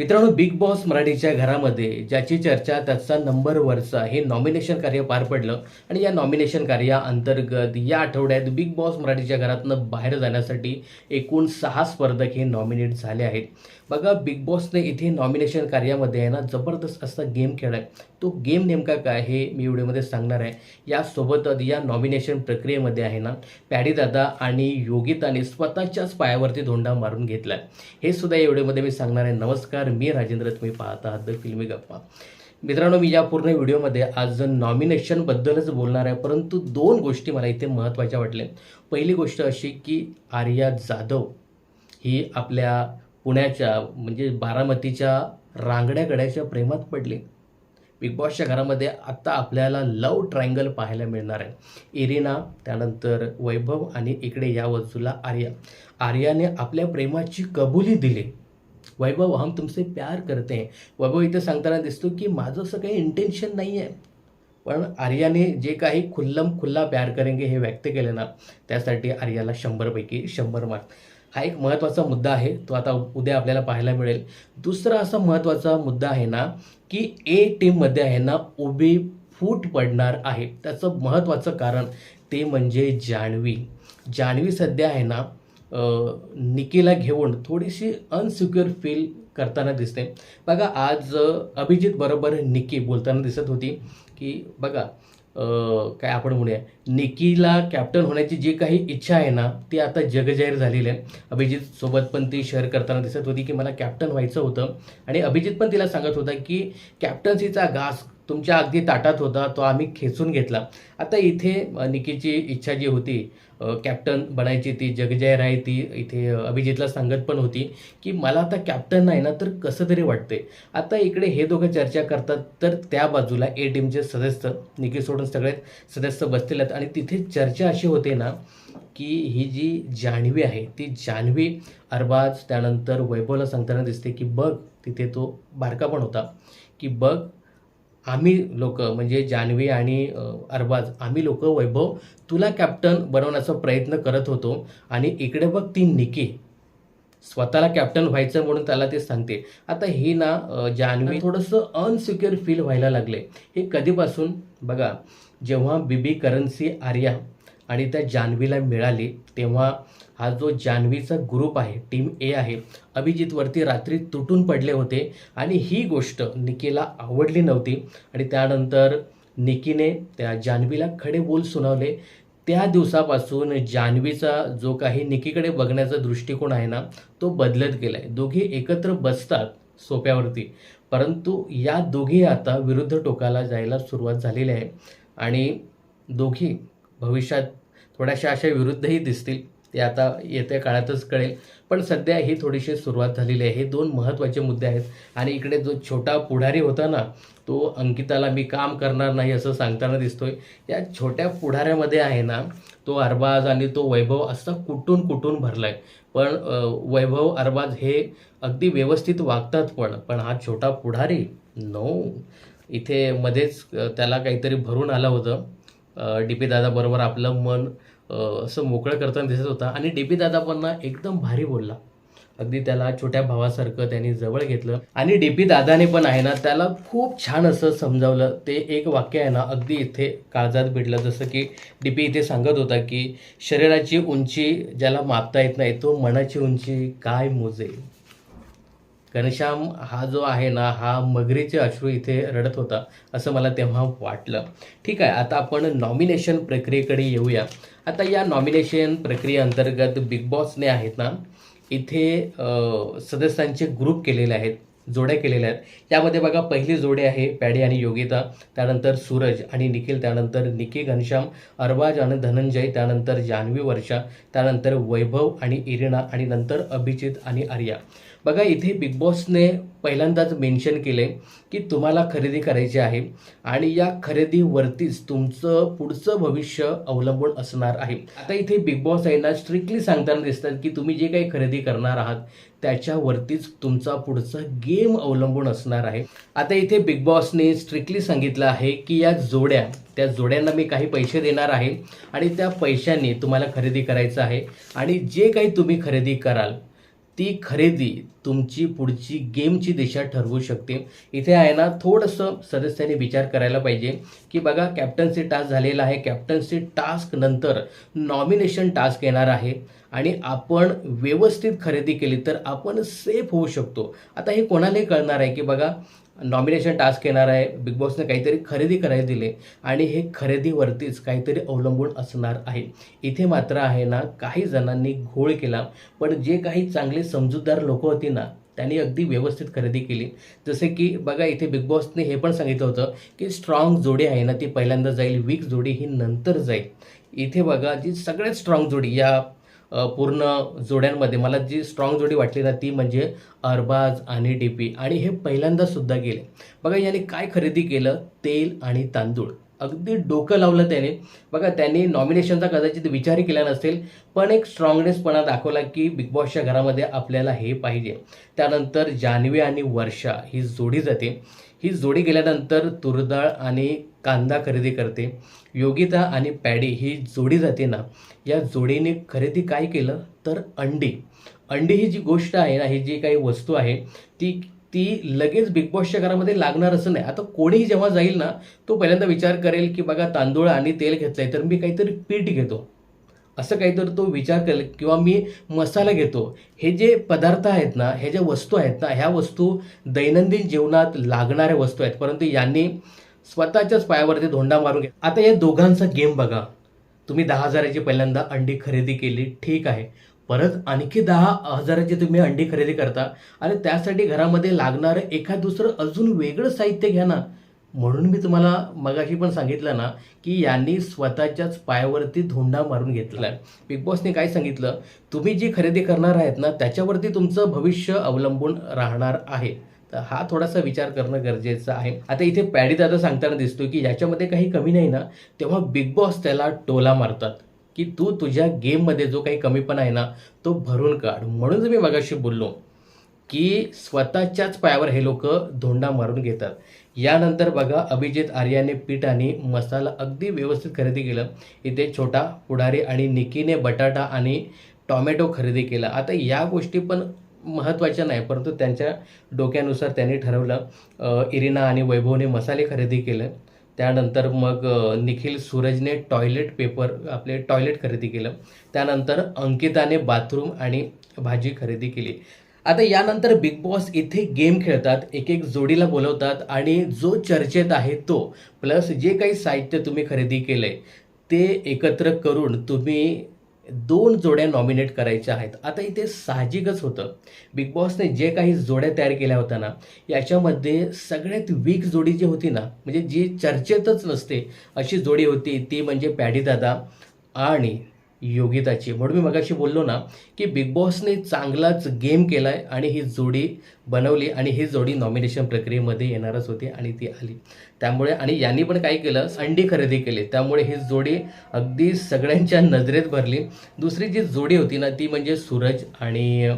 मित्रांनो big boss मराठीच्या घरामध्ये ज्याची चर्चा त्याचा नंबर वरचा हे नॉमिनेशन कार्य पार पडलं. आणि या नॉमिनेशन कार्याअंतर्गत या आठवड्यात बिग बॉस मराठीच्या घरातनं बाहेर जाण्यासाठी एकूण सहा स्पर्धक हे नॉमिनेट झाले आहेत. बघा बिग बॉसने इथे नॉमिनेशन कार्यामध्ये आहे ना जबरदस्त असा गेम खेळाय तो गेम नेमका काय हे मी व्हिडिओमध्ये सांगणार आहे. यासोबतच या नॉमिनेशन प्रक्रियेमध्ये आहे ना पॅडी दादा आणि योगिताने स्वतःच्याच पायावरती धोंडा मारून घेतला हे सुद्धा या व्हिडिओमध्ये मी सांगणार आहे. नमस्कार मी राजेंद्र तुम्ही पाहत आहात द फिल्मी गप्पा. मित्रांनो मी या पूर्ण व्हिडिओमध्ये आज नॉमिनेशनबद्दलच बोलणार आहे परंतु दोन गोष्टी मला इथे महत्त्वाच्या वाटल्या. पहिली गोष्ट अशी की आर्या जाधव ही आपल्या पुण्याच्या म्हणजे बारामतीच्या रांगड्या गड्याच्या प्रेमात पडली. बिग बॉसच्या घरामध्ये आत्ता आपल्याला लव ट्रायंगल पाहायला मिळणार आहे. इरिना त्यानंतर वैभव आणि इकडे या बाजूला आर्या. आर्याने आपल्या प्रेमाची कबुली दिली. वैभव हम तुमसे प्यार करते हैं. वैभव इथे सांगताना दिसतो की माझं असं काही इंटेन्शन नाही आहे पण आर्याने जे काही खुल्लम खुल्ला प्यार करेंगे हे व्यक्त केले ना त्यासाठी आर्याला शंभरपैकी शंभर मार्क हा एक महत्त्वाचा मुद्दा आहे तो आता उद्या आपल्याला पाहायला मिळेल. दुसरा असा महत्त्वाचा मुद्दा आहे ना की ए टीममध्ये आहे ना उभी फूट पडणार आहे. त्याचं महत्त्वाचं कारण ते म्हणजे जान्हवी. जान्हवी सध्या आहे ना निकीला घेऊन थोडीशी अनसिक्युअर फील करताना दिसते. बघा आज अभिजित बरोबर निकी बोलताना दिसत होती की बघा काय आपण म्हणूया निकीला कॅप्टन होण्याची जी काही इच्छा आहे ना ती आता जगजाहीर झालेली आहे. अभिजित सोबत पण ती शेअर करताना दिसत होती की मला कॅप्टन व्हायचं होतं. आणि अभिजित पण तिला सांगत होता की कॅप्टन्सीचा घास तुमच्या अगदी ताटात होता तो आम्ही खेचून घेतला. आता इथे निकीची इच्छा जी होती कॅप्टन बनायची ती जगजय राय ती इथे अभिजितला सांगत पण होती की मला आता कॅप्टन नाही ना तर कसं तरी वाटते आता इकडे हे दोघं चर्चा करतात तर त्या बाजूला ए टीमचे सदस्य निकी सोडून सगळे सदस्य बसतील आहेत. आणि तिथे चर्चा अशी होते ना की ही जी जान्हवी आहे ती जान्हवी अरबाज त्यानंतर वैभवला सांगताना दिसते की बघ तिथे तो बारका पण होता की बघ आम्ही लोक म्हणजे जान्हवी आणि अरबाज आम्ही लोक वैभव तुला कॅप्टन बनवण्याचा प्रयत्न करत होतो आणि इकडे बघ ती निकी. स्वतःला कॅप्टन व्हायचं म्हणून त्याला ते सांगते. आता ही ना जान्हवी थोडंसं अनसिक्युअर फील व्हायला लागले. हे कधीपासून? बघा जेव्हा बीबी करन्सी आर्या आणि त्या जान्हवीला मिळाली तेव्हा हा जो जान्हवीचा ग्रुप आहे टीम ए आहे अभिजितवरती रात्री तुटून पडले होते आणि ही गोष्ट निकीला आवडली नव्हती. आणि त्यानंतर निकीने त्या जान्हवीला खडे बोल सुनावले. त्या दिवसापासून जान्हवीचा जो काही निकीकडे बघण्याचा दृष्टिकोन आहे ना तो बदलत गेला आहे दोघे एकत्र बसतात सोप्यावरती परंतु या दोघी आता विरुद्ध टोकाला जायला सुरुवात झालेली आहे. आणि दोघी भविष्यात थोड्याशा अशा विरुद्धही दिसतील. ते आता येत्या काळातच कळेल. पण सध्या ही थोडीशी सुरुवात झालेली आहे. हे दोन महत्त्वाचे मुद्दे आहेत. आणि इकडे जो छोटा पुढारी होता ना तो अंकिताला मी काम करणार नाही असं सांगताना दिसतोय. या छोट्या पुढाऱ्यामध्ये आहे ना तो अरबाज आणि तो वैभव असा कुठून कुठून आहे पण वैभव अरबाज हे अगदी व्यवस्थित वागतात पण पण हा छोटा पुढारी नो इथे मध्येच त्याला काहीतरी भरून आलं होतं. डी पी दादाबरोबर आपलं मन असं मोकळं करताना दिसत होता. आणि डी पी दादा पण एकदम भारी बोलला. अगदी त्याला छोट्या भावासारखं त्यांनी जवळ घेतलं. आणि डी पी दादाने पण आहे ना त्याला खूप छान असं समजावलं. ते एक वाक्य आहे ना अगदी इथे काळजात भिडलं जसं की डी पी इथे सांगत होता की शरीराची उंची ज्याला मापता येत नाही तो मनाची उंची काय मोजेल? घनश्याम हा जो आहे ना हा मगरीचे अश्रू इथे रडत होता असं मला तेव्हा वाटलं. ठीक आहे आता आपण नॉमिनेशन प्रक्रियेकडे येऊया. आता या नॉमिनेशन प्रक्रियेअंतर्गत बिग बॉसने आहेत ना इथे सदस्यांचे ग्रुप केलेले आहेत. जोड्या केलेल्या आहेत. यामध्ये बघा पहिली जोडी आहे पॅडी आणि योगिता त्यानंतर सूरज आणि निखिल त्यानंतर निकी घनश्याम अरबाज आणि धनंजय त्यानंतर जान्हवी वर्षा त्यानंतर वैभव आणि इरिना आणि नंतर अभिजित आणि आर्या. बघा इथे बिग बॉसने पहिल्यांदाच मेन्शन केले की तुम्हाला खरेदी करायची आहे आणि या खरेदीवरतीच तुमचं पुढचं भविष्य अवलंबून असणार आहे. आता इथे बिग बॉस आहे ना स्ट्रिक्टली सांगताना दिसतात की तुम्ही जे काही खरेदी करणार आहात त्याच्यावरतीच तुमचा पुढचा गेम अवलंबून असणार आहे. आता इथे बिग बॉसने स्ट्रिक्टली सांगितलं आहे की या जोड्या त्या जोड्यांना मी काही पैसे देणार आहे आणि त्या पैशांनी तुम्हाला खरेदी करायचं आहे. आणि जे काही तुम्ही खरेदी कराल ती खरेदी तुमची पुढची गेमची दिशा ठरवू शकते. इथे आहे ना थोडंसं सदस्यांनी विचार करायला पाहिजे की बघा कॅप्टन्सी टास्क झालेला आहे. कॅप्टन्सी टास्क नंतर नॉमिनेशन टास्क येणार आहे. आणि आपण व्यवस्थित खरेदी केली तर आपण सेफ होऊ शकतो. आता हे कोणालाही कळणार आहे की बघा नॉमिनेशन टास्क येणार आहे. बिग बॉसने काहीतरी खरेदी करायला दिले आणि हे खरेदीवरतीच काहीतरी अवलंबून असणार आहे. इथे मात्र आहे ना काही जणांनी घोळ केला. पण जे काही चांगले समजूतदार लोक होती ना त्यांनी अगदी व्यवस्थित खरेदी केली. जसे की बघा इथे बिग बॉसने हे पण सांगितलं होतं की स्ट्रॉंग जोडी आहे ना ती पहिल्यांदा जाईल वीक जोडी ही नंतर जाईल. इथे बघा जी सगळ्यात स्ट्रॉंग जोडी या पूर्ण जोड्यांमध्ये मला जी स्ट्रॉंग जोडी वाटली ना ती म्हणजे अरबाज आणि डी पी आणि हे पहिल्यांदा सुद्धा गेले. बघा याने काय खरेदी केलं? तेल आणि तांदूळ. अगदी डोकं लावलं त्याने. बघा त्यांनी नॉमिनेशनचा कदाचित विचारही केला नसेल पण एक स्ट्रॉंगनेसपणा दाखवला की बिग बॉसच्या घरामध्ये आपल्याला हे पाहिजे. त्यानंतर जान्हवी आणि वर्षा ही जोडी जाते. ही जोडी गेल्यानंतर तुरडाळ आणि कांदा खरेदी करते. योगिता आणि पॅडी ही जोडी जाते ना. या जोडीने खरेदी काय केलं? तर अंडी. अंडी ही जी गोष्ट आहे ना ही जी काही वस्तू आहे ती ती लगेच बिग बॉसच्या घरामध्ये लागणार असं नाही. आता कोणीही जेव्हा जाईल ना तो पहिल्यांदा विचार करेल की बघा तांदूळ आणि तेल घेतलंय तर मी काहीतरी पीठ घेतो. असं काहीतरी तो विचार करेल किंवा मी मसाला घेतो. हे जे पदार्थ आहेत ना हे ज्या वस्तू आहेत ना ह्या वस्तू दैनंदिन जीवनात लागणाऱ्या वस्तू आहेत. परंतु यांनी स्वतःच्याच पायावरती धोंडा मारून घेत आता या दोघांचा गेम बघा. तुम्ही दहा हजाराची पहिल्यांदा अंडी खरेदी केली ठीक आहे. परत आणखी दहा हजाराची तुम्ही अंडी खरेदी करता आणि त्यासाठी घरामध्ये लागणारं एखाद दुसरं अजून वेगळं साहित्य घ्या ना. म्हणून मी तुम्हाला मगाशी पण सांगितलं ना की यांनी स्वतःच्याच पायावरती धोंडा मारून घेतला. आहे बिग बॉसने काय सांगितलं? तुम्ही जी खरेदी करणार आहेत ना त्याच्यावरती तुमचं भविष्य अवलंबून राहणार आहे. तर हा थोडासा विचार करणं गरजेचं आहे. आता इथे पॅडी दादा सांगताना दिसतो की याच्यामध्ये काही कमी नाही ना तेव्हा बिग बॉस त्याला टोला मारतात. की तू तुझ्या गेममध्ये जो काही कमीपणा आहे ना तो भरून काढ. म्हणून मी मगाशी बोललो की स्वतःच्याच पायावर हे लोक धोंडा मारून घेतात. यानंतर बघा अभिजित आर्याने पीठ आणि मसाला अगदी व्यवस्थित खरेदी केलं. इथे छोटा पुढारी आणि निकीने बटाटा आणि टॉमॅटो खरेदी केला. आता या गोष्टी पण महत्त्वाच्या नाही परंतु त्यांच्या डोक्यानुसार त्यांनी ठरवलं. इरिना आणि वैभवने मसाले खरेदी केलं. त्यानंतर मग निखिल सूरजने टॉयलेट पेपर आपले टॉयलेट खरेदी केलं. त्यानंतर अंकिताने बाथरूम आणि भाजी खरेदी केली. आता यानंतर बिग बॉस इथे गेम खेळतात एक एक जोडीला बोलवतात आणि जो चर्चेत आहे तो. प्लस जे काही साहित्य तुम्ही खरेदी केलंय ते एकत्र करून तुम्ही दोन जोड्या नॉमिनेट करायच्या आहेत. आता इथे साहजिकच होतं. बिग बॉसने जे काही जोड्या तयार केल्या होत्या ना याच्यामध्ये सगळ्यात वीक जोडी जी होती ना म्हणजे जी चर्चेतच नसते अशी जोडी होती. ती म्हणजे पॅडी दादा आणि योगिताची. म्हणून मी मगाशी बोललो ना की बिग बॉसने चांगलाच गेम केला आहे आणि ही जोडी बनवली आणि ही जोडी नॉमिनेशन प्रक्रियेमध्ये येणारच होती आणि ती आली. त्यामुळे आणि यांनी पण काय केलं अंडी खरेदी केली. त्यामुळे ही जोडी अगदी सगळ्यांच्या नजरेत भरली. दुसरी जी जोडी होती ना ती म्हणजे सूरज आणि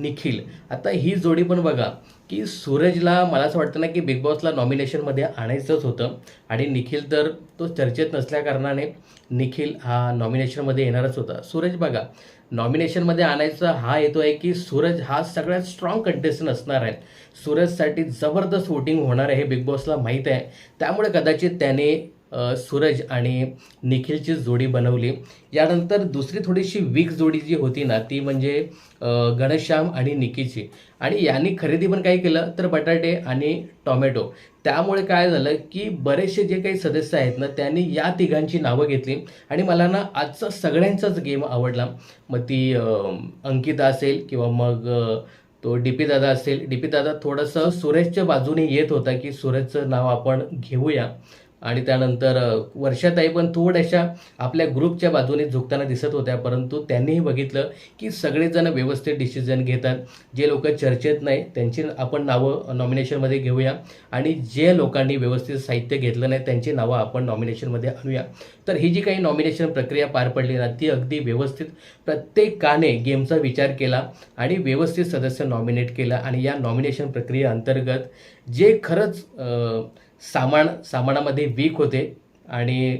निखिल. आता ही जोडी पण बघा की सूरजला मला असं वाटतं ना की बिग बॉसला नॉमिनेशनमध्ये आणायचंच होतं. आणि निखिल तर तो चर्चेत नसल्याकारणाने निखिल हा नॉमिनेशनमध्ये येणारच होता. सूरज बघा नॉमिनेशनमध्ये आणायचा हा येतो आहे की सूरज हा सगळ्यात स्ट्रॉंग कंटेस्टंट असणार आहे. सूरजसाठी जबरदस्त वोटिंग होणार आहे हे बिग बॉसला माहीत आहे. त्यामुळे कदाचित त्याने सूरज आणि निखिलची जोडी बनवली. यानंतर दुसरी थोडीशी वीक जोडी जी होती ना ती म्हणजे गणेशश्याम आणि निकीची आणि यांनी खरेदी पण काय केलं तर बटाटे आणि टॉमॅटो. त्यामुळे काय झालं की बरेचसे जे काही सदस्य आहेत ना त्यांनी या तिघांची नावं घेतली. आणि मला ना आजचा सगळ्यांचाच गेम आवडला. मग ती अंकिता असेल किंवा मग तो डी पी दादा असेल. डी पी दादा थोडंसं सुरेशच्या बाजूने येत होता की सुरेशचं नाव आपण घेऊया. आणि त्यानंतर वर्षाताई पण थोड्याशा आपल्या ग्रुपच्या बाजूने झुकताना दिसत होत्या परंतु त्यांनीही बघितलं की सगळेजण व्यवस्थित डिसिजन घेतात. जे लोक चर्चेत नाही त्यांची आपण नावं नॉमिनेशनमध्ये घेऊया. आणि जे लोकांनी व्यवस्थित साहित्य घेतलं नाही त्यांची नावं आपण नॉमिनेशनमध्ये आणूया. तर ही जी काही नॉमिनेशन प्रक्रिया पार पडली ना ती अगदी व्यवस्थित प्रत्येकाने गेमचा विचार केला आणि व्यवस्थित सदस्य नॉमिनेट केला. आणि या नॉमिनेशन प्रक्रियेअंतर्गत जे खरंच सामान सामानामध्ये वीक होते आणि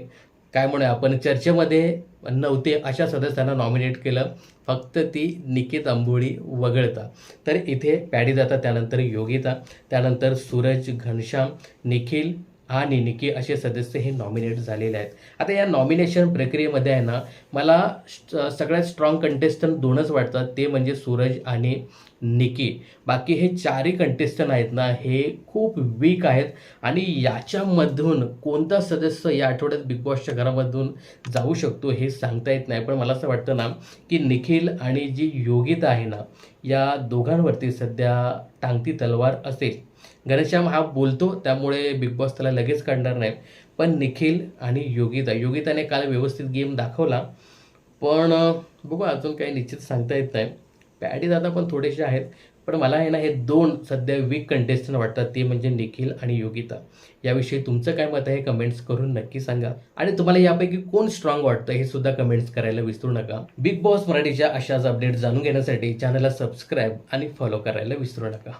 काय म्हणूया आपण चर्चेमध्ये नव्हते अशा सदस्यांना नॉमिनेट केलं. फक्त ती निकित आंबोळी वगळता. तर इथे पॅडी जातात त्यानंतर योगिता त्यानंतर सूरज घनश्याम निखिल आणि निकी असे सदस्य हे नॉमिनेट झालेले आहेत. आता या नॉमिनेशन प्रक्रियेमध्ये आहे ना मला सगळ्यात स्ट्रॉंग कंटेस्टंट दोनच वाटतात. ते म्हणजे सूरज आणि निकी. बाकी हे चारही कंटेस्टंट आहेत ना हे खूप वीक आहेत. आणि याच्यामधून कोणता सदस्य या आठवड्यात बिग बॉसच्या घरामधून जाऊ शकतो हे सांगता येत नाही. पण मला असं वाटतं ना की निखिल आणि जी योगिता आहे ना या दोघांवरती सध्या टांगती तलवार असेल. घनश्याम हा बोलतो त्यामुळे बिग बॉस त्याला लगेच काढणार नाही. पण निखिल आणि योगिता योगिताने काल व्यवस्थित गेम दाखवला. पण बघू अजून काही निश्चित सांगता येत नाही. पॅडी दादा पण थोडेसे आहेत पण मला आहे ना हे दोन सध्या वीक कंटेस्टंट वाटतात ते म्हणजे निखिल आणि योगिता. याविषयी तुमचं काय मत आहे कमेंट्स करून नक्की सांगा. आणि तुम्हाला यापैकी कोण स्ट्रॉंग वाटतं हे सुद्धा कमेंट्स करायला विसरू नका. बिग बॉस मराठीच्या अशाच अपडेट जाणून घेण्यासाठी चॅनलला सबस्क्राईब आणि फॉलो करायला विसरू नका.